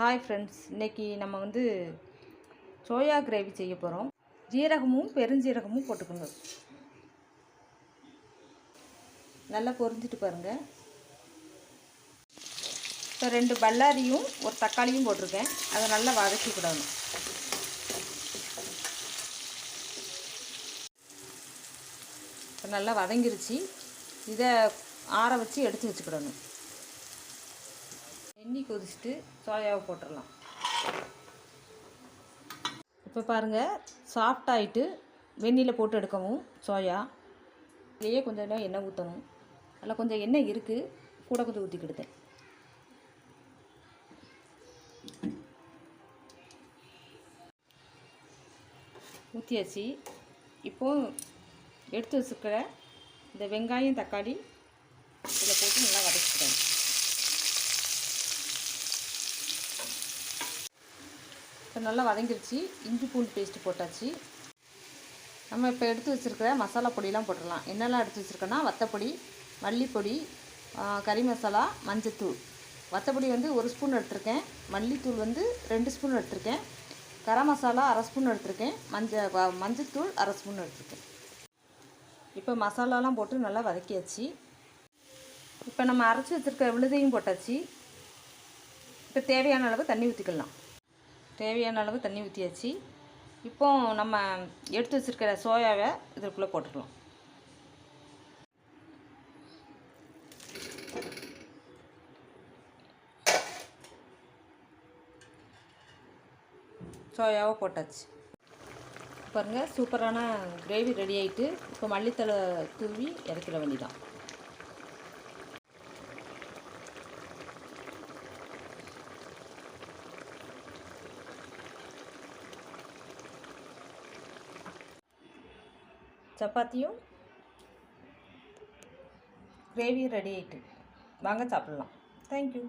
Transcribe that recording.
Hi friends இன்றைக்கி நம்ம வந்து சோயா கிரேவி செய்ய போகிறோம் ஜீரகமும் பெருஞ்சீரகமும் போட்டுக்கணும் நல்லா பொரிஞ்சிட்டு பாருங்கள் இப்போ ரெண்டு பல்லாரியும் ஒரு தக்காளியும் போட்டிருக்கேன். அதை நல்லா வதக்கிக்கிடணும் இப்போ நல்லா வதங்கிருச்சு. இதை ஆற வச்சு எடுத்து வச்சுக்கிடணும். எண்ணி கொதிச்சுட்டு சோயாவை போட்டுடலாம். இப்போ பாருங்கள் சாஃப்டாகிட்டு வெந்நியில் போட்டு எடுக்கவும் சோயா இதையே கொஞ்சம் நேரம் எண்ணெய் ஊற்றணும் அதில் கொஞ்சம் எண்ணெய் இருக்குது கூட கொஞ்சம் ஊற்றிக்கிடுதேன் ஊற்றியாச்சு இப்போது எடுத்து வச்சுருக்கிற இந்த வெங்காயம் தக்காளி இதில் போட்டு நல்லா வதக்கிக்கிறேன் இப்போ நல்லா வதங்கிருச்சு. இஞ்சி பூண்டு பேஸ்ட்டு போட்டாச்சு. நம்ம இப்போ எடுத்து வச்சுருக்கிற மசாலா பொடியெலாம் போட்டுடலாம். என்னெல்லாம் எடுத்து வச்சுருக்கோன்னா வத்தப்பொடி மல்லிப்பொடி கறி மசாலா மஞ்சத்தூள். வத்தப்பொடி வந்து ஒரு ஸ்பூன் எடுத்திருக்கேன். மல்லித்தூள் வந்து ரெண்டு ஸ்பூன் எடுத்திருக்கேன். கரம் மசாலா அரை ஸ்பூன் எடுத்திருக்கேன். மஞ்ச வ- மஞ்சத்தூள் அரை ஸ்பூன் எடுத்திருக்கேன். இப்போ மசாலாலாம் போட்டு நல்லா வதக்கியாச்சு. இப்போ நம்ம அரைச்சி வச்சுருக்க விழுதையும் போட்டாச்சு. இப்போ தேவையான அளவு தண்ணி ஊற்றிக்கலாம் தேவையான அளவு தண்ணி ஊற்றியாச்சு இப்போ நம்ம எடுத்து வச்சுருக்கிற சோயாவை இதற்குள்ளே போட்டுக்கலாம். சோயாவை போட்டாச்சு. பாருங்கள் சூப்பரான கிரேவி ரெடி ஆகிட்டு இப்போ மல்லித்தலை தூவி இறக்கிற வேண்டிதான் சப்பாத்தியும் கிரேவியும் ரெடி ஆகிட்டு வாங்க சாப்பிட்லாம். தேங்க்யூ